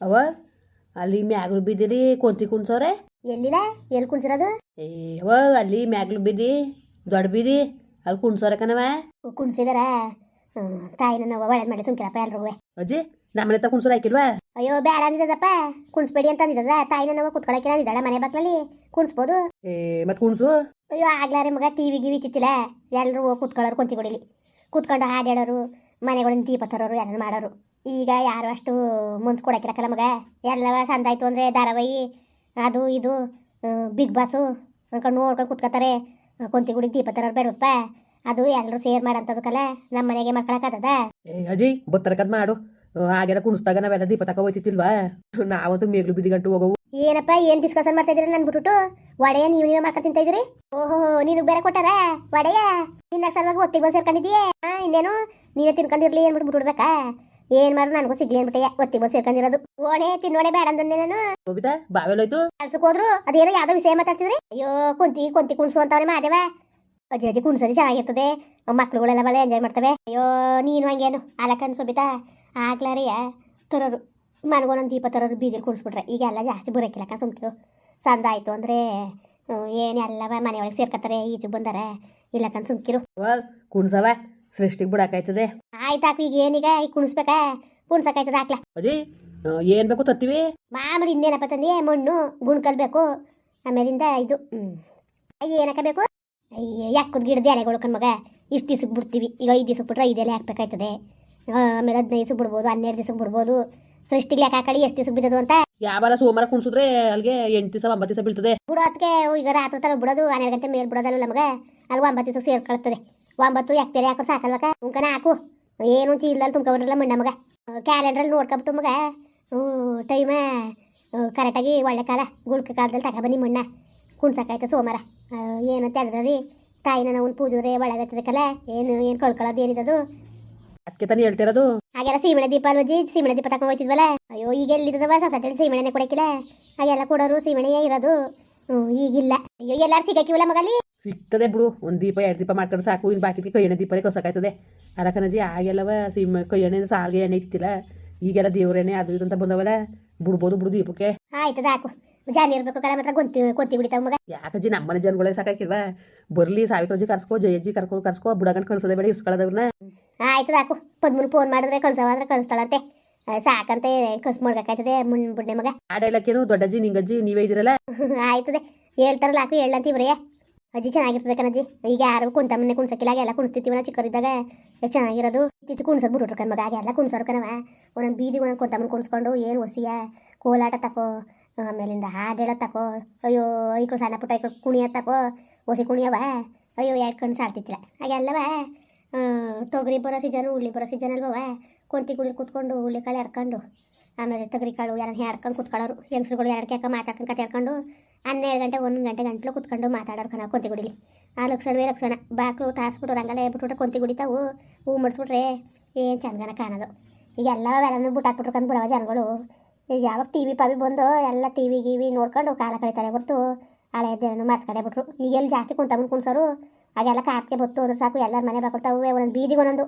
ಅವ? ಅಲ್ಲಿ ಮ್ಯಾಗ್ಲು ಬಿದ್ದಿರಿ ಕೊಂತಿ ಕುಣ್ಸವ್ರೆ ಎಲ್ಲಿಲ್ಲ ಎಲ್ಲಿ ಕುಣ್ಸಿರೋದು? ಏ ಅವ ಅಲ್ಲಿ ಮ್ಯಾಗ್ಲು ಬಿದ್ದಿ ದೊಡ್ಡ ಬೀದಿ ಅಲ್ಲಿ ಕುಣ್ಸವ್ರೆ ಕಣವ ಕುಣ್ಸಿದಾರ? ತಾಯಿ ನನ್ನ ಒಳ್ಳೆ ಮಾಡಿ ಸುಮ್ಕಿರಪ್ಪ ಎಲ್ರಿಗೂ. ಅಜ್ಜಿ ನಮ್ಮನೆ ತ ಕುಣ್ಸೋರು ಹಾಕಿಲ್ವಾ? ಅಯ್ಯೋ ಬೇಡ ಅಂದಿದ್ದಪ್ಪ ಕುಣ್ಸ್ಬೇಡಿ ಅಂತ ಅಂದಿದ್ದದ. ತಾಯಿ ನನ್ನ ಕುತ್ಕೊಳಕ್ಕೆ ಅಂದಿದ್ದಾಳೆ ಮನೆ ಬಾಕ್ಲಲ್ಲಿ ಕುಣ್ಸ್ಬೋದು? ಏ ಮತ್ತೆ ಕುಣ್ಸು? ಅಯ್ಯೋ ಆಗ್ಲಾರೆ ಮಗ ಟಿವಿ ಗಿವಿ ತಿತ್ತಿಲ್ಲ ಎಲ್ಲರೂ ಕುತ್ಕೊಳ್ಳೋರು ಕುಂತಿ ಕೊಡಿಲಿ ಕುತ್ಕೊಂಡು ಹಾಡಾಡೋರು ಮನೆಗಳಿಂದ ದೀಪ ತರೋರು ಎಲ್ಲ ಮಾಡೋರು. ಈಗ ಯಾರು ಅಷ್ಟು ಮುಂದೆ ಕೊಡಕ್ಕಿರಕ್ಕಲ್ಲ ಮಗ? ಎಲ್ಲ ಸಂದಾಯ್ತು ಅಂದರೆ ಧಾರಾವಾಹಿ ಅದು ಇದು ಬಿಗ್ ಬಾಸು ಅನ್ಕೊಂಡು ನೋಡ್ಕೊಂಡು ಕುತ್ಕೋತಾರೆ ಕುಂತಿ ಗುಡಿ ದೀಪ ತರೋರು ಬೇಡಪ್ಪ ಅದು ಎಲ್ಲರೂ ಸೇರ್ ಮಾಡಂತದಕ್ಕಲ್ಲ ನಮ್ಮ ಮನೆಗೆ ಏ ಅಜ್ಜಿ ಬತ್ತರಕದ್ ಮಾಡು. ಹಾಗೆಲ್ಲ ಕುಣಿಸ್ದಾಗ ನಾವೆಲ್ಲ ದೀಪ ತಕ ಹೋಯ್ತಿಲ್ವಾ ನಾವಂತೂ ಮೇಗ್ಲು ಬಿದ್ದಿ ಗಂಟು ಹೋಗವು. ಏನಪ್ಪ ಏನ್ ಡಿಸ್ಕಷನ್ ಮಾಡ್ತಾ ಇದ್ರಿ ನನ್ ಬಿಟ್ಟು ವಡೆಯ ನೀವು ನೀವೇ ಮಾಡ್ಕೊ ತಿಂತ ಇದ್ರಿ ಓಹೋ ನೀನು ಬೇರೆ ಕೊಟ್ಟಾರ? ವಡೆಯ ನಿನ್ನ ಸಲುವಾಗಿ ಒತ್ತಿಗೆ ಬಂದು ಸೇರ್ಕೊಂಡಿದ್ಯೆ ಹಾ ಇನ್ನೇನು? ನೀವೇ ತಿನ್ಕೊಂಡಿರ್ಲಿ ಏನ್ಬಿಟ್ಟು ಬಿಟ್ಬಿಡ್ಬೇಕಾ? ಏನ್ ಮಾಡ್ರ ನನಗೂ ಸಿಗ್ಲಿ ಅನ್ಬಿಟ್ಟೆ. ಒತ್ತಿಗೆ ಬಂದು ಸೇರ್ಕೊಂಡಿರೋದು. ಓಣೆ ತಿನ್ನೋಡೆ ಬೇಡ ಅಂದೆ ನಾನು. ಬಾವೆಲ್ಲೋಯ್ತು ಕೆಲ್ಸಕ್ಕೆ ಹೋದ್ರು? ಅದೇನೋ ಯಾವ್ದೋ ವಿಷಯ ಮಾತಾಡ್ತಿದ್ರಿ? ಅಯ್ಯೋ ಕುಂತಿ ಕುಂತಿ ಕುಣ್ಸು ಅಂತವ್ರೆ ಮಾದೇವ. ಅಜ್ಜಿ ಅಜ್ಜಿ ಕುಣ್ಸೋದು ಚೆನ್ನಾಗಿರ್ತದೆ. ಮಕ್ಳುಗಳೆಲ್ಲ ಭಾಳ ಎಂಜಾಯ್ ಮಾಡ್ತವೆ. ಅಯ್ಯೋ ನೀನು ಹಂಗೇನು ಅಲಕನ್ ಸೋಬಿತಾ? ಆಗ್ಲಾರಿಯ ತರೋರು. ಮನಗೊಂದೊಂದು ದೀಪ ತರೋರು ಬೀದಿಲಿ ಕುಣಿಸ್ಬಿಟ್ರೆ. ಈಗ ಎಲ್ಲ ಜಾಸ್ತಿ ಬರೋಕಿಲ್ಲಕ್ಕ ಸುಮ್ಕಿರು. ಸಂದ ಆಯಿತು ಅಂದರೆ ಏನು ಎಲ್ಲವ ಮನೆಯೊಳಗೆ ಸೇರ್ಕೊತಾರೆ ಈಜು ಬಂದಾರೆ. ಇಲ್ಲಕನ್ ಸುಮ್ಕಿರು. ಕುಣ್ಸವ? ಸೃಷ್ಟಿಗೆ ಬಿಡಾಕಾಯ್ತದೆ? ಆಯ್ತಾಕು ಈಗ ಏನೀಗ? ಈಗ ಕುಣಿಸ್ಬೇಕಾ? ಕುಣ್ಸಕ್ಕಾಯ್ತದ ಹಾಕ್ಲ ಅಜಿ ಏನ್ ಬೇಕು ತತ್ತೀವಿ? ಮಾಮೂಲಿ ಇನ್ನೇನಪ್ಪ ತಂದಿ? ಮಣ್ಣು ಗುಣ್ಕಲ್ ಬೇಕು. ಆಮೇಲಿಂದ ಇದು ಹ್ಮ್. ಅಯ್ಯ ಏನಕ್ಕ ಬೇಕು? ಅಯ್ಯ ಯಾಕದ ಗಿಡದ ಎಲೆಗಳು ಕಣ್ಮಗ ಇಷ್ಟು ದಿವ್ಸಕ್ಕೆ ಬಿಡ್ತೀವಿ. ಈಗ ಐದು ದಿವ್ಸಕ್ಕೆ ಬಿಟ್ರೆ ಐದು ಎಲೆ ಹಾಕ್ಬೇಕಾಯ್ತದೆ. ಆಮೇಲೆ ಹದಿನೈದು ದಿವ್ಸ ಬಿಡ್ಬೋದು ಹನ್ನೆರಡು ದಿವ್ಸಕ್ಕೆ ಬಿಡ್ಬೋದು. ಸೃಷ್ಟಿಗೆ ಲೆಕ್ಕ ಹಾಕಳಿ? ಎಷ್ಟು ದಿವ್ಸಕ್ಕೆ ಬಿದ್ದದು ಅಂತ? ಯಾವಾರ ಸೋಮವಾರ ಕುಣಿಸಿದ್ರೆ ಅಲ್ಲಿಗೆ ಎಂಟು ದಿವಸ ಒಂಬತ್ತು ದಿವಸ ಬೀಳ್ತದೆ. ಬಿಡೋದಕ್ಕೆ ಈಗ ರಾತ್ರಿ ತರ ಬಿಡೋದು ಹನ್ನೆರಡು ಗಂಟೆ ಮೇಲೆ ಬಿಡೋದಲ್ಲ ನಮಗೆ ಅಲ್ಲಿ ಒಂಬತ್ತು ದಿವಸ ಸೇರ್ಕೊಳ್ತದೆ ಒಂಬತ್ತು ಎಕ್ತೇರಿ ಹಾಕೋ ಸಾಕಲ್ವಕ ಉಂಕನ ಹಾಕು ಏನು ಚೀಲ್ದಲ್ಲಿ ತುಂಬ್ಕೊಬಿಡ್ರಲ್ಲ ಮಣ್ಣ ಮಗ ಕ್ಯಾಲೆಂಡ್ರಲ್ಲಿ ನೋಡ್ಕೊಬಿಟ್ಟು ಮಗ ಟೈಮ ಕರೆಕ್ಟಾಗಿ ಒಳ್ಳೆ ಕಾಲ ಗುಳ್ಕ ಕಾಲದಲ್ಲಿ ತಗೊಬನ್ನಿ ಮಣ್ಣ ಕುಣ್ಸಕ್ಕಾಯ್ತು ಸೋಮವಾರ ಏನು ಏನಂತ ತಾಯಿ ತಾಯಿನ ನಾವು ಪೂಜೆ ಒಳ್ಳೇದಾಗ್ತದಕ್ಕಲ್ಲ ಏನು ಏನು ಕಳ್ಕೊಳ್ಳೋದು ಏನಿದದು ಅದಕ್ಕೆ ತಾನೇ ಹೇಳ್ತಿರೋದು ಹಾಗೆಲ್ಲ ಸೀಮಣೆ ದೀಪ ಅಲ್ವಜ್ಜಿ ಸೀಮಣೆ ದೀಪ ತಗೊಂಡು ಹೋಯ್ತಿದ್ವಲ್ಲ ಅಯ್ಯೋ ಈಗ ಎಲ್ಲಿದ್ದವ ಸೊಸೈಟಿಲಿ ಸೀಮೆಣ್ಣೆ ಕೊಡಕ್ಕಿಲ್ಲ ಹಾಗೆಲ್ಲ ಕೊಡೋರು ಸೀಮಣೆಯೇ ಇರೋದು ಹ್ಮ್, ಈಗಿಲ್ಲ. ಅಯ್ಯೋ ಎಲ್ಲಾರು ಸಿಗಕ್ಕಿವಲ್ಲ ಮಗಲಿ ಸಿಗ್ತದೆ ಬಿಡು. ಒಂದು ದೀಪ ಎರಡು ದೀಪ ಮಾಡ್ಕೊಂಡು ಸಾಕು. ಇನ್ ಬಾಕಿ ಕೈ ಎಣ್ಣೆ ದೀಪನೇ ಕಸಕಾಯ್ತದೆ. ಅದಕ್ಕನಜಿ ಆಗೆಲ್ಲವ ಸಿಮ್ ಕೈ ಎಣ್ಣೆ ಸಾರಿಗೆ ಎಣ್ಣೆ ಇತ್ತಿಲ್ಲ ಈಗೆಲ್ಲ ದೇವ್ರ ಎಣ್ಣೆ ಅದು ಇದು ಅಂತ ಬಂದವಲ್ಲ. ಬಿಡ್ಬೋದು ಬಿಡು ದೀಪಕ್ಕೆ. ಆಯ್ತದ ಹಾಕು ಜಾನಿ ಇರ್ಬೇಕು ಕಲ ಮಾತ್ರ ಗೊಂತಿ ಕೊಂತಿ ಬಿಡಿತಾವ ಮಗ. ಯಾಕಜ್ಜಿ ನಮ್ಮನೆ ಜನಗಳೇ ಸಾಕಾಕಿಲ್ವಾ? ಬರ್ಲಿ ಸಾವಿತ್ರಜ್ಜಿ ಕರ್ಸ್ಕೋ ಜಯಜ್ಜಿ ಕರ್ಕೊಂಡು ಕರ್ಸ್ಕೋ ಬುಡಗಂಡು ಕಳ್ಸೋದೆ ಬೇಡ ಇಸ್ಕೊಳ್ಳೋದವ್ರನ್ನ ಆಯ್ತದ ಹಾಕು ಪದ್ಮೂಲ್ ಫೋನ್ ಮಾಡಿದ್ರೆ ಕಳ್ಸವ ಅಂದ್ರೆ ಕಳಿಸ್ತಾಳಂತೆ. ಸಾಕಂತೆ ಕಸ್ ಮಾಡ್ಬೇಕಾಯ್ತದೆ ಮುನ್ ಬುಡ್ನೆ ಮಗ. ಆಡಲಕ್ಕೇನು ದೊಡ್ಡಜ್ಜಿ ನಿಂಗಜ್ಜಿ ನೀವೇ ಇದ್ರಲ್ಲ ಆಯ್ತದೆ. ಹೇಳ್ತಾರಲ್ಲ ಹಾಕು ಹೇಳಂತ ಇವ್ರಯ್ಯ ಅಜ್ಜಿ ಚೆನ್ನಾಗಿರ್ತದೆ ಕಣಜ್ಜಿ. ಈಗ ಯಾರು ಕುಂತ ಮನೆ ಕುಣ್ಸಕ್ಕಿಲ್ಲ ಎಲ್ಲ ಕುಣಿಸ್ತಿರ್ತೀವಿ ನಾವು ಚಿಕ್ಕರಿದ್ದಾಗ ಎಷ್ಟು ಚೆನ್ನಾಗಿರೋದು? ಇತ್ತೀಚೆ ಕುಣ್ಸೋದು ಬಿಟ್ಬಿಟ್ರು ಕಣ್ ಮಗ ಆಗೆಲ್ಲ ಕುಣ್ಸೋರು ಕಣವ. ಒಂದೊಂದು ಬೀದಿಗೆ ಒಂದೊಂದು ಮನೆ ಕುಣಿಸ್ಕೊಂಡು ಏನು ಹೊಸಿಯ ಕೋಲಾಟ ತಕೋ ಆಮೇಲಿಂದ ಹಾಡು ತಕೋ. ಅಯ್ಯೋ ಐಕಳು ಸಣ್ಣ ಪುಟ್ಟ ಐಕಳು ಕುಣಿಯ ತಕೋ. ಹೊಸಿ ಕುಣಿಯವ ಅಯ್ಯೋ ಎರಡು ಕಣ್ಣು ಸಾಲ್ತಿತ್ತಿಲ್ಲ ಹಾಗೆಲ್ಲವ ತೊಗರಿ ಬರೋ ಸೀಜನು ಉಳ್ಳಿ ಬರೋ ಸೀಜನ್ ಅಲ್ವವ. ಕೊಂತಿ ಗುಡಿ ಕೂತ್ಕೊಂಡು ಉಳ್ಳಿ ಕಾಳು ಎಡ್ಕೊಂಡು ಆಮೇಲೆ ತಗ್ರಿ ಕಾಳು ಯಾರನ್ನ ಹೇಳ್ಕೊಂಡು ಕೂತ್ಕೊಳ್ಳೋರು, ಹೆಂಗಸ್ರುಗಳು ಎರಡು ಕೇಕ ಮಾತಾಡ್ಕೊಂಡು ಕತೆ ಹೇಳ್ಕೊಂಡು ಹನ್ನೆರಡು ಗಂಟೆ, ಒಂದು ಗಂಟೆ ಗಂಟ್ಲು ಕೂತ್ಕೊಂಡು ಮಾತಾಡೋರು ಕಣ ಕೊಂತಿ ಗುಡಿಲಿ. ಆ ಲಕ್ಷಣವೇ ಲಕ್ಷಣ. ಬಾಕ್ಲು ತಾಸ್ಬಿಟ್ಟು ರಂಗಲ್ಲ ಹೇಳ್ಬಿಟ್ರೆ ಕೊಂತಿ ಗುಡಿತಾವು ಹೂ ಮುಡಿಸ್ಬಿಟ್ರೆ ಏನು ಚಂದನ ಕಾಣೋದು. ಈಗ ಎಲ್ಲ ಅವೆಲ್ಲ ಬಿಟ್ಟಾಕ್ಬಿಟ್ರು ಕಂಡು ಬಿಡವ ಜನಗಳು. ಈಗ ಯಾವಾಗ ಟಿ ವಿ ಪಾವಿ ಬಂದು ಎಲ್ಲ ಟಿ ವಿ ಗಿವಿ ನೋಡ್ಕೊಂಡು ಕಾಲ ಕಳೀತಾರೆ ಹೊರತು ಹಳೆಯದೇನು ಮರ್ಸ್ಕಡೆ ಬಿಟ್ರು. ಈಗ ಎಲ್ಲಿ ಜಾಸ್ತಿ ಕುಂತಮ್ಮನ ಕುಣ್ಸೋರು, ಆಗೆಲ್ಲ ಕಾರ್ತಿಗೆ ಬತ್ತು ಅಂದ್ರೆ ಸಾಕು, ಎಲ್ಲರ ಮನೆ ಬಾಕೊಳ್ತಾವೆ ಒಂದೊಂದು ಬೀದಿಗೆ ಒಂದೊಂದು.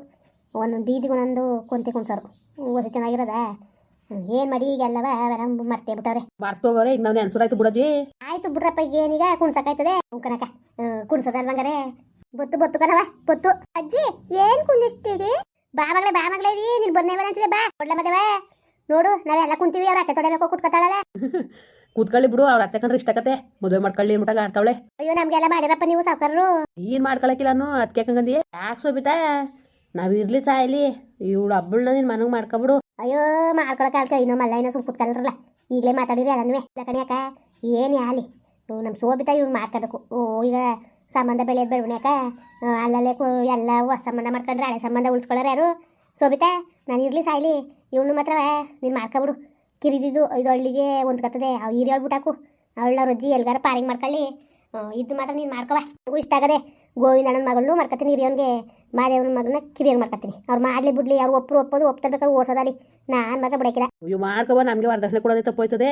ಒಂದೊಂದು ಬೀದಿಗೆ ಒಂದೊಂದು ಕೊಂತಿ ಕುಣ್ಸೋರು. ಓದಿ ಚೆನ್ನಾಗಿರೋದ? ಏನು ಮಾಡಿ ಈಗೆಲ್ಲವ ಅವೆಲ್ಲ ಮರ್ತೇ ಬಿಟ್ಟವ್ರೆ. ಮರ್ತೋಗವ್ರೆ ಈಗ ನಾವು ಆಯ್ತು ಬಿಡಜಿ ಆಯ್ತು ಬಿಡ್ರಪ್ಪ ಈಗ ಏನೀಗ ಕುಣ್ಸಕ್ಕಾಯ್ತದೆ? ಕನಕ. ಕುಣ್ಸದಲ್ವಂಗಾರೆ ಬೊತ್ತು ಬೊತ್ತು ಕಣವ ಬೊತ್ತು. ಅಜ್ಜಿ ಏನ್ ಕುಣಿಸ್ತೀರಿ ಬಾ ಮಗಳೇ ಬಾ ಮಗಳೇ ಇದೀ ನೀನ್ ಬರ್ನೇ ಅಂತಿದೆ ಬಾ. ಕೊಡ್ಲ ಮದವ ನೋಡು ನಾವೆಲ್ಲ ಕುಂತೀವಿ ಅವ್ರ ಅತ್ತೆ ತೊಡಬೇಕು ಕುತ್ಕತಾಳ ಕೂತ್ಕೊಳ್ಳಿ ಬಿಡು ಅವ್ರ ಅತ್ತೆ ಕಂಡ್ರೆ ಇಷ್ಟಕತೆ ಮದುವೆ ಮಾಡ್ಕೊಳ್ಳಿ ಮುಟ್ಟಾಗ ಆಡ್ತಾವಳೆ. ಅಯ್ಯೋ ನಮ್ಗೆಲ್ಲ ಮಾಡಿರಪ್ಪ ನೀವು ಸಾವುಕಾರರು. ಏನ್ ಮಾಡ್ಕೊಳಕಿಲ್ಲ ಅನ್ನು ಅದಕ್ಕೆ ಕಂಗಂದಿ ಯಾಕೆ ಸೋಬಿತಾ? ನಾವ್ ಇರ್ಲಿ ಸಾಯ್ಲಿ ಇವಳು ಹಬ್ಬಳನ್ನ ನೀನು ಮನಗ್ ಮಾಡ್ಕೊಬಿಡು. ಅಯ್ಯೋ ಮಾಡ್ಕೊಳಕಾಲ್ಕ ಇನ್ನೂ ಮಲ್ಲ, ಇನ್ನೂ ಸುಮ್ ಕೂತ್ಕಲ್ರಲ್ಲ ಈಗಲೇ ಮಾತಾಡಿರಿ ಇಲ್ಲ ಅಕ್ಕ, ಏನು ಯಾಲಿ ನಮ್ಮ ಸೋಬಿತಾ ಇವ್ನು ಮಾಡ್ಕೋಬೇಕು. ಓ, ಈಗ ಸಂಬಂಧ ಬೆಳೆಯೋದು ಬೆಳವಣಿಯಾಕ ಅಲ್ಲಲ್ಲೇ ಎಲ್ಲ ಹೊಸ ಸಂಬಂಧ ಮಾಡ್ಕೊಂಡ್ರೆ ಹಳೆ ಸಂಬಂಧ ಉಳಿಸ್ಕೊಳ್ಳೋರು ಯಾರು? ಸೋಬಿತಾ, ನಾನು ಇರ್ಲಿ ಸಾಯ್ಲಿ ಇವ್ನು ಮಾತ್ರ ನೀನು ಮಾಡ್ಕೊಬಿಡು. ಕಿರಿದಿದ್ದು, ಇದು ಹಳ್ಳಿಗೆ ಹೊಂದ್ಕತ್ತದೆ ಅವು ಹೀರಿ ಹೇಳ್ಬಿಟ್ಟಾಕು ಅವಳ ರೊಜ್ಜಿ ಎಲ್ಗಾರ ಪಾರಿಂಗ್ ಮಾಡ್ಕೊಳ್ಳಿ. ಇದು ಮಾತ್ರ ನೀನು ಮಾಡ್ಕೊವ ಇಷ್ಟ ಆಗದೆ. ಗೋವಿಂದಣ್ಣನ ಮಗಳನ್ನೂ ಮಾಡ್ಕೊತೀನಿ ಹಿರಿಯವನಿಗೆ ಮಾದೇವನ ಮಗನ ಕಿರಿಯರ್ ಮಾಡ್ಕೊತೀನಿ ಅವ್ರು ಮಾಡ್ಲಿ ಬಿಡ್ಲಿ ಅವ್ರು ಒಪ್ಪರು ಒಪ್ಪೋದು ಒಪ್ತಬೇಕಾದ್ರೆ ಓಡ್ಸೋದಲ್ಲಿ ನಾನು ಮಾತ್ರ ಬಿಡಕಿಲ್ಲ. ಅಯ್ಯೋ ಮಾಡ್ಕವ ನಮ್ಗೆ ವರದಕ್ಷಿಣೆ ಕೊಡೋದೇ ತಪ್ಪೋಯ್ತದೆ.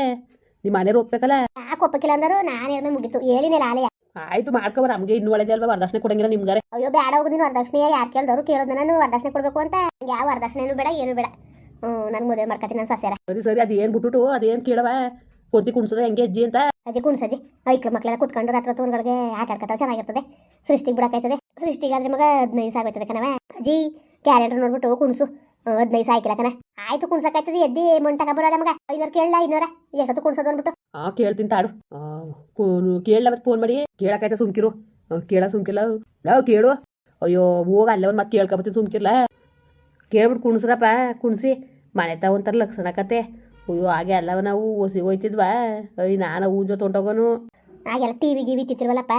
ನಿಮ್ಮ ಮನೆಯವ್ರು ಒಪ್ಪಬೇಕಲ್ಲ ಯಾಕೆ ಒಪ್ಪಕ್ಕಿಲ್ಲ ಅಂದರು ನಾನು ಮುಗಿತು ಮುಗೀತು. ಹೇಳಿನಿಲ್ಲ ಆಲಯ ಆಯ್ತು ಮಾಡ್ಕವ ನಮ್ಗೆ ಇನ್ನು ಒಳ್ಳೆದೇ ಅಲ್ವಾ ವರದಕ್ಷಿಣೆ ಕೊಡಂಗಿಲ್ಲ ನಿಮ್ಗಾರೆ. ಅಯ್ಯೋ ಬೇಡ ಹೋಗುದಿನ ನೀನು ವರದಕ್ಷಿಣೆ ಯಾರು ಕೇಳಿದವರು ಕೇಳೋದು ನಾನು ವರದಕ್ಷಿಣೆ ಕೊಡಬೇಕು ಅಂತ. ಯಾವ ವರದಕ್ಷಿಣೆನೂ ಬೇಡ ಏನು ಬೇಡ. ನಾನು ಮದುವೆ ಮಾಡ್ಕೊತೀನಿ ನಾನು ಸಸ್ಯಾರ. ಸರಿ ಸರಿ ಅದೇನು ಬಿಟ್ಬಿಟ್ಟು ಅದೇನು ಕೇಳವ? ಕೊತ್ತಿ ಕುಣ್ಸೋದು ಹೆಂಗೆ ಅಜ್ಜಿ ಅಂತ? ಅಜ್ಜಿ ಕುಣ್ಸಜ್ಜಿ ಐಕ್ಳು ಮಕ್ಕಳೆಲ್ಲ ಕುತ್ಕೊಂಡು ರಾತ್ರಿ ತೋರ್ಗಳಿಗೆ ಆಟ ಆಡ್ಕೊತಾವ ಚೆನ್ನಾಗಿರ್ತದೆ. ಸೃಷ್ಟಿಗೆ ಬಿಡಕ್ಕಾಯ್ತದೆ ಸೃಷ್ಟಿಗಾದ್ರೆ ಮಗ ಹದಿನೈದು ಸಾವಿರ ಆಯ್ತದೆ ಕಣವ ಅಜ್ಜಿ ಕ್ಯಾಲೆಂಡರ್ ನೋಡ್ಬಿಟ್ಟು ಕುಣ್ಸು. ಹದಿನೈದು ಸಾವಿರ ಕಣ. ಆಯ್ತು ಕುಣ್ಸಕ್ಕಾಯ್ತದೆ. ಎದ್ದಿ ಮೊಂಟಕ ಬರೋಲ್ಲ ಮಗ. ಐನೂರು ಕೇಳಲ್ಲ ಐನೂರ ಎಷ್ಟೊತ್ತು ಕುಣ್ಸೋದು ಅಂದ್ಬಿಟ್ಟು. ಆ ಕೇಳ್ತೀನಿ ತಾಡು. ಕೇಳಲ್ಲ ಮತ್ತೆ ಫೋನ್ ಮಾಡಿ. ಕೇಳಕ್ಕಾಯ್ತಾ ಸುಮ್ಕಿರು? ಕೇಳ ಸುಮ್ಕಿಲ್ಲ ನಾವು ಕೇಳು? ಅಯ್ಯೋ ಹೋಗ ಅಲ್ಲೇ ಒಂದು ಮತ್ತೆ ಕೇಳ್ಕೊಬತ್ತೀನಿ ಸುಮ್ಕಿರ್ಲ. ಕೇಳ್ಬಿಟ್ಟು ಕುಣಿಸ್ರಪ್ಪ ಕುಣ್ಸಿ. ಮನೆ ತ ಒಂಥರ ಲಕ್ಷಣ ಕತೆ. ಅಯ್ಯೋ, ಹಾಗೆ ಅಲ್ಲವ ನಾವು ಓಸಿ ಹೋಯ್ತಿದ್ವಾ ಅಯ್ಯ ನಾನು ಹೂ ಜೊತೆ ಹೊಂಟೋಗೋನು ಆಗೆಲ್ಲ ಟಿ ವಿ ಗಿವಿ ತಿತ್ತಿರ್ವಲ್ಲಪ್ಪ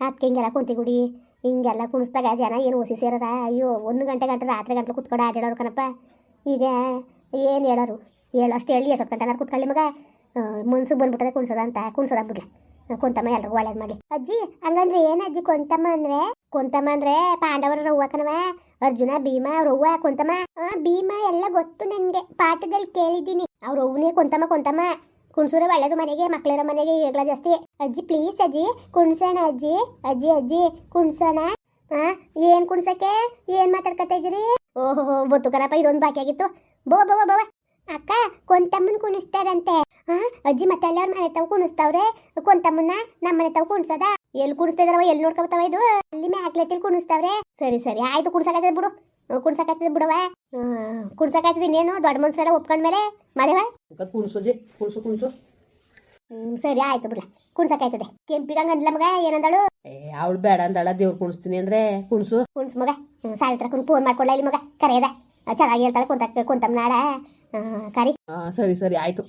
ಅದಕ್ಕೆ ಹಿಂಗೆಲ್ಲ ಕುಂತಿಗುಡಿ ಹಿಂಗೆಲ್ಲ ಕುಣಿಸ್ದಾಗ ಜನ ಏನು ಒಸಿ ಸೇರದ? ಅಯ್ಯೋ, ಒಂದು ಗಂಟೆ ಗಂಟೆ ರಾತ್ರಿ ಗಂಟೆ ಕುತ್ಕೊಂಡು ಆಡಾಡೋರು ಕಣಪ್ಪ. ಈಗ ಏನು ಹೇಳೋರು? ಹೇಳೋಷ್ಟು ಹೇಳಿ, ಎಷ್ಟೊತ್ತು ಗಂಟೆ ನಾನು ಕುತ್ಕೊಳ್ಳಿ ಮಗ. ಮನ್ಸಿಗೆ ಬಂದ್ಬಿಟ್ಟದೆ ಕುಣ್ಸೋದ ಅಂತ. ಕುಣ್ಸೋದ ಬಿಡ್ಲ. ಕುಂತಮ್ಮ ಎಲ್ರಿಗೂ ಒಳ್ಳೇದು ಮಾಡಿ ಅಜ್ಜಿ, ಹಂಗಂದ್ರೆ ಏನ್ ಅಜ್ಜಿ ಕೊಂತಮ್ಮ ಅಂದ್ರೆ? ಕುಂತಮ್ಮ ಅಂದ್ರೆ ಪಾಂಡವರ ರವ್ವ ಕಣವ ಅರ್ಜುನ, ಭೀಮ ರವ್ವ ಕುಂತಮ್ಮ. ಭೀಮ ಎಲ್ಲ ಗೊತ್ತು ನನಗೆ ಪಾಠದಲ್ಲಿ ಕೇಳಿದ್ದೀನಿ. ಅವ್ರ ಅವನೇ ಕೊಂತಮ್ಮ ಕೊಂತಮ್ಮ, ಕುಣ್ಸೂರ ಒಳ್ಳೇದು ಮನೆಗೆ ಮಕ್ಕಳಿರೋ ಮನೆಗೆ ಈಗಲ ಜಾಸ್ತಿ. ಅಜ್ಜಿ ಪ್ಲೀಸ್ ಅಜ್ಜಿ, ಕುಣ್ಸೋಣ ಅಜ್ಜಿ ಅಜ್ಜಿ ಅಜ್ಜಿ, ಕುಣ್ಸೋಣ. ಹಾ ಏನ್ ಕುಣ್ಸಕ್ಕೆ? ಏನ್ ಮಾತಾಡ್ಕೊತಾ ಓಹೋ ಗೊತ್ತು ಕರಪ್ಪ, ಇದೊಂದು ಬಾಕಿ ಆಗಿತ್ತು. ಬೋ ಬೋ ಬೋ ಅಕ್ಕ, ಕೊಂತಮ್ಮನ ಕುಣಿಸ್ತಾರಂತೆ. ಹಾ ಅಜ್ಜಿ ಮತ್ತೆ ಎಲ್ಲಾರ ಮನೆ ತಾವು ಕುಣಿಸ್ತಾವ್ರೆ. ಕೊಂತಮ್ಮನ್ನ ನಮ್ಮ ಮನೆ ತಾವು ಕುಣಿಸೋದ? ಎಲ್ಲಿ ಕುಣಿಸ್ತಿದಾರವ ಎಲ್ಲಿ ನೋಡ್ಕೊತಾವ ಇದು? ಅಲ್ಲಿ ಮ್ಯಾಕ್ಲೆಟಲ್ಲಿ ಕುಣಿಸ್ತಾವ್ರೆ. ಸರಿ ಸರಿ, ಆಯ್ತು ಕುಣ್ಸಕತ್ತದ ಬಿಡು. ಕುಣ್ಸಕತ್ತದ ಬಿಡವ ಕುಣ್ಸಕತ್ತದ ಇನ್ನೇನು? ದೊಡ್ಡ ಮನ್ಸರೆಲ್ಲ ಒಪ್ಕೊಂಡ್ಮೇಲೆ ಮರೆವ ಕುಣ್ಸೋಜಿ ಕುಣ್ಸು ಕುಣ್ಸು ಹ್ಞೂ ಸರಿ ಆಯ್ತು ಬಿಡ್ಲ. ಕುಣ್ಸಕಾಯ್ತದೆ. ಕೆಂಪಿಗಂಗ ಅಂದ್ಲ ಮಗ ಏನಂದಳು? ಏ ಅವಳು ಬೇಡ ಅಂದಳ ದೇವ್ರು ಕುಣಿಸ್ತೀನಿ ಅಂದ್ರೆ ಕುಣ್ಸು. ಕುಣ್ಸು ಮಗ. ಸಾಯಂತ್ರ ಸಾವಿತ್ರ ಕುಣ್ ಫೋನ್ ಮಾಡ್ಕೊಳ್ಳ ಇಲ್ಲಿ ಮಗ? ಕರೆಯದ. ಚೆನ್ನಾಗಿ ಹೇಳ್ತಾಳೆ ಕುಂತ ಕುಂತಮ್ ನಾಡ. ಕರಿ. ಸರಿ ಸರಿ ಆಯ್ತು.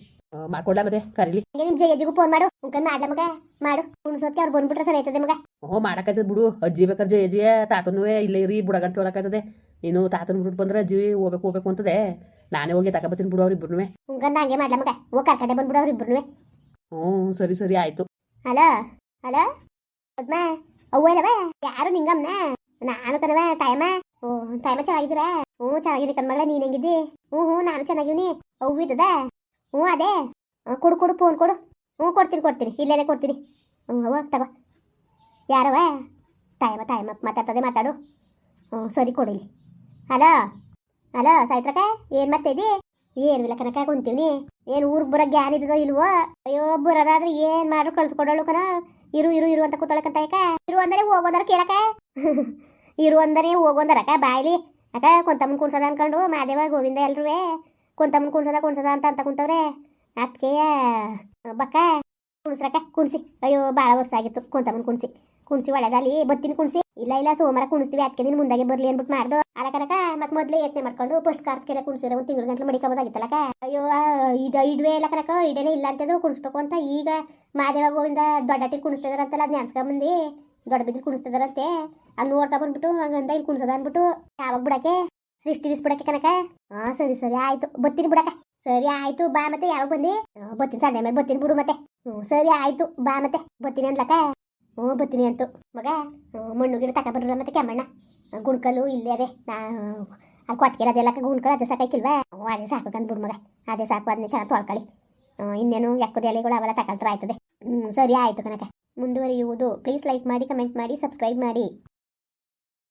ಮಾಡ್ಕೊಡ್ಲ ಮತ್ತೆ ಕರೀಲಿ. ನಿಮ್ ಜಯಜ್ಜಿಗೂ ಫೋನ್ ಮಾಡು. ಉಂಕನ್ ಮಾಡ್ಲ ಮಗ? ಮಾಡು. ಕುಣ್ಸೋದ್ಕೆ ಅವ್ರು ಬಂದ್ಬಿಟ್ರೆ ಸರಿ ಆಯ್ತದೆ ಮಗ. ಓಹ್ ಮಾಡಕ್ಕಾಯ್ತದೆ ಬಿಡು. ಅಜ್ಜಿ ಬೇಕಾದ್ರೆ ಜಯ ಅಜ್ಜಿಯ ತಾತನೂ ಇಲ್ಲೇ ಇರಿ ಬುಡಗಂಟು ಹೊರಕಾಯ್ತದೆ ಇನ್ನು ತಾತನ ಬಿಟ್ಟು ಬಂದ್ರೆ ಜೀವಿ ಹೋಗ್ಬೇಕು ಹೋಗ್ಬೇಕು ಅಂತದೆ. ನಾನೇ ಹೋಗಿ ತಗೊಬತ್ತೀನಿ ಬಿಡು ಅವ್ರಿಬ್ರು ಗಂಡ ಹಂಗೆ ಮಾಡ್ಲ ಮಗ. ಓ ಕರ್ಕಡೆ ಬಂದ್ಬಿಡು ಅವ್ರು ಇಬ್ರು ಹ್ಞೂ ಸರಿ ಸರಿ ಆಯಿತು. ಹಲೋ ಹಲೋ ಪದ್ಮ ಅವ್ವ ಇಲ್ಲವ? ಯಾರು ನಿಂಗಮ್ಮನ ನಾನು ಕಣವ ತಾಯಮ್ಮ. ಓ ತಾಯಮ್ಮ ಚೆನ್ನಾಗಿದ್ದೀರ? ಹ್ಞೂ ಚೆನ್ನಾಗಿದ್ದೀನಿ ಕಣ್ಮಗಳ ನೀನು ಹೆಂಗಿದ್ದಿ? ಹ್ಞೂ ಹ್ಞೂ ನಾನು ಚೆನ್ನಾಗಿವ್ನಿ. ಅವ್ವ ಇದ್ದದ? ಹ್ಞೂ ಅದೇ. ಕೊಡು ಕೊಡು ಫೋನ್ ಕೊಡು. ಹ್ಞೂ ಕೊಡ್ತೀನಿ ಕೊಡ್ತೀನಿ. ಇಲ್ಲೇ ಕೊಡ್ತೀನಿ. ಹ್ಞೂ ಅವ್ವ ತಗೋ. ಯಾರವ ತಾಯಮ್ಮ ತಾಯಮ್ಮ ಮಾತಾಡ್ತದೆ ಮಾತಾಡು. ಹ್ಞೂ ಸರಿ ಕೊಡಿಲಿ ಹಲೋ? ಹಲೋ ಸಾಯ್ತ್ರಕ ಏನು ಮಾಡ್ತಿದ್ದಿ ಏನ್ ಇಲ್ಲ ಕನಕ ಏನು ಊರಿಗೆ ಬರೋ ಗ್ಯಾನ್ ಇದ್ದದೋ ಇಲ್ವೋ? ಅಯ್ಯೋ, ಬರೋದಾದ್ರೆ ಏನ್ ಮಾಡ್ರು ಕಳ್ಸ್ಕೊಡೋಳು ಕನ ಇರು ಇರು ಇರು ಅಂತ ಕೂತಳಕಂತ ಯಾಕ ಇರು ಅಂದರೆ ಹೋಗೋದಾರ ಕೇಳಕ ಇರು ಅಂದರೆ ಹೋಗೋಂದರಕ ಬಾಯ್ಲಿ. ಅಕ್ಕ, ಕೊಂತಮ್ಮನ್ ಕುಣ್ಸದ ಅನ್ಕೊಂಡು ಮಾದೇವ, ಗೋವಿಂದ ಎಲ್ರುವೆ. ಕೊಂತಮ್ಮನ್ ಕುಣ್ಸದ ಕುಣ್ಸದ ಅಂತ ಅಂತ ಕುಂತವ್ರೆ. ಅದಕ್ಕೆ ಬಕ್ಕ. ಕುಣ್ಸ್ರಕ್ಕ, ಕುಣ್ಸಿ. ಅಯ್ಯೋ ಭಾಳ ವರ್ಷ ಆಗಿತ್ತು. ಕೊಂತಮ್ಮನ್ ಕುಣ್ಸಿ. ಕುಣ್ಸಿ ಒಳ್ಳೆದಲ್ಲಿ ಬತ್ತಿನ ಕುಣ್ಸಿ. ಇಲ್ಲ ಇಲ್ಲ, ಸೋಮವಾರ ಕುಣಿಸ್ತೀವಿ. ಅದಕ್ಕೆ ನೀನು ಮುಂದಾಗೆ ಬರ್ಲಿ ಅನ್ಬಿಟ್ಟು ಮಾಡ್ದು. ಅಲ್ಲ ಕನಕ ಮತ್ತೆ ಮೊದಲೇ ಯತ್ನೆ ಮಾಡ್ಕೊಂಡು ಫಸ್ಟ್ ಕಾರ್ಸ್ಗೆಲ್ಲ ಕುಣಿಸಿದ್ರೆ ಒಂದು ತಿಂಗಳು ಗಂಟಲು ಮಡಿಕೋಬೋದಾಗಿತ್ತಲ್ಲಕ ಅಯ್ಯೋ ಇದು ಇಡುವೆ ಇಲ್ಲ ಕನಕ ಇಡೇನೆ ಇಲ್ಲ ಅಂತದ್ದು ಕುಣಿಸ್ಬೇಕು ಅಂತ ಈಗ ಮಾದೇವ ಗೋವಿಂದ ದೊಡ್ಡಟ್ಟಿಗೆ ಕುಣಿಸ್ತಿದಾರಂತಲ್ಲ ಅದು ಬಂದಿ ದೊಡ್ಡ ಬಿದ್ದಿಗೆ ಕುಣಿಸ್ತಿದಾರಂತೆ. ಅಲ್ಲಿ ನೋಡ್ಕೊ ಬಂದ್ಬಿಟ್ಟು, ಹಂಗಂದ ಇಲ್ಲಿ ಕುಣಿಸೋದ ಅಂದ್ಬಿಟ್ಟು, ಯಾವಾಗ ಬಿಡಕ್ಕೆ? ಸೃಷ್ಟಿ ಬಿಡಕ್ಕೆ ಕನಕ ಹಾ, ಸರಿ ಸರಿ, ಆಯ್ತು. ಬತ್ತೀನಿ ಬಿಡಕ ಸರಿ ಆಯ್ತು, ಬಾ ಮತ್ತೆ ಯಾವಾಗ ಬಂದಿ? ಬತ್ತಿನ ಸಂಡೆ ಮೇಲೆ ಬತ್ತೀನಿ ಬಿಡು ಮತ್ತೆ. ಹ್ಞೂ, ಸರಿ ಆಯ್ತು, ಬಾ ಮತ್ತೆ. ಬತ್ತೀನಿ ಅನ್ಲಕ್ಕ ಹ್ಞೂ ಬತ್ತೀನಿ ಅಂತು. ಮಗ ಮಣ್ಣು ಗಿಡ ತಕ ತಗೊಬರ್ರ ಮತ್ತೆ ಕೆಮ್ಮಣ್ಣ. ಗುಣ್ಕಲ್ಲು ಇಲ್ಲೇ ಅದೇ. ನಾ ಅಲ್ಲಿ ಕೊಟ್ಟಿಗೆ ಅದೆಲ್ಲ ಗುಣ್ಕಲ್ ಅದೇ ಹ್ಞೂ, ಅದೇ ಸಾಕು ಬಿಡು ಮಗ. ಅದೇ ಸಾಕು, ಅದನ್ನೇ ಚೆನ್ನಾಗಿ ತೊಳ್ಕೊಳ್ಳಿ. ಇನ್ನೇನು ಎಕ್ಕದ ಎಲೆಗಳು ಅವೆಲ್ಲ ತಗೊಳ್ತಾರೆ ಆಯ್ತದೆ. ಹ್ಞೂ, ಸರಿ ಆಯಿತು ಕನಕ ಮುಂದುವರಿಯುವುದು. ಪ್ಲೀಸ್ ಲೈಕ್ ಮಾಡಿ ಕಮೆಂಟ್ ಮಾಡಿ ಸಬ್ಸ್ಕ್ರೈಬ್ ಮಾಡಿ.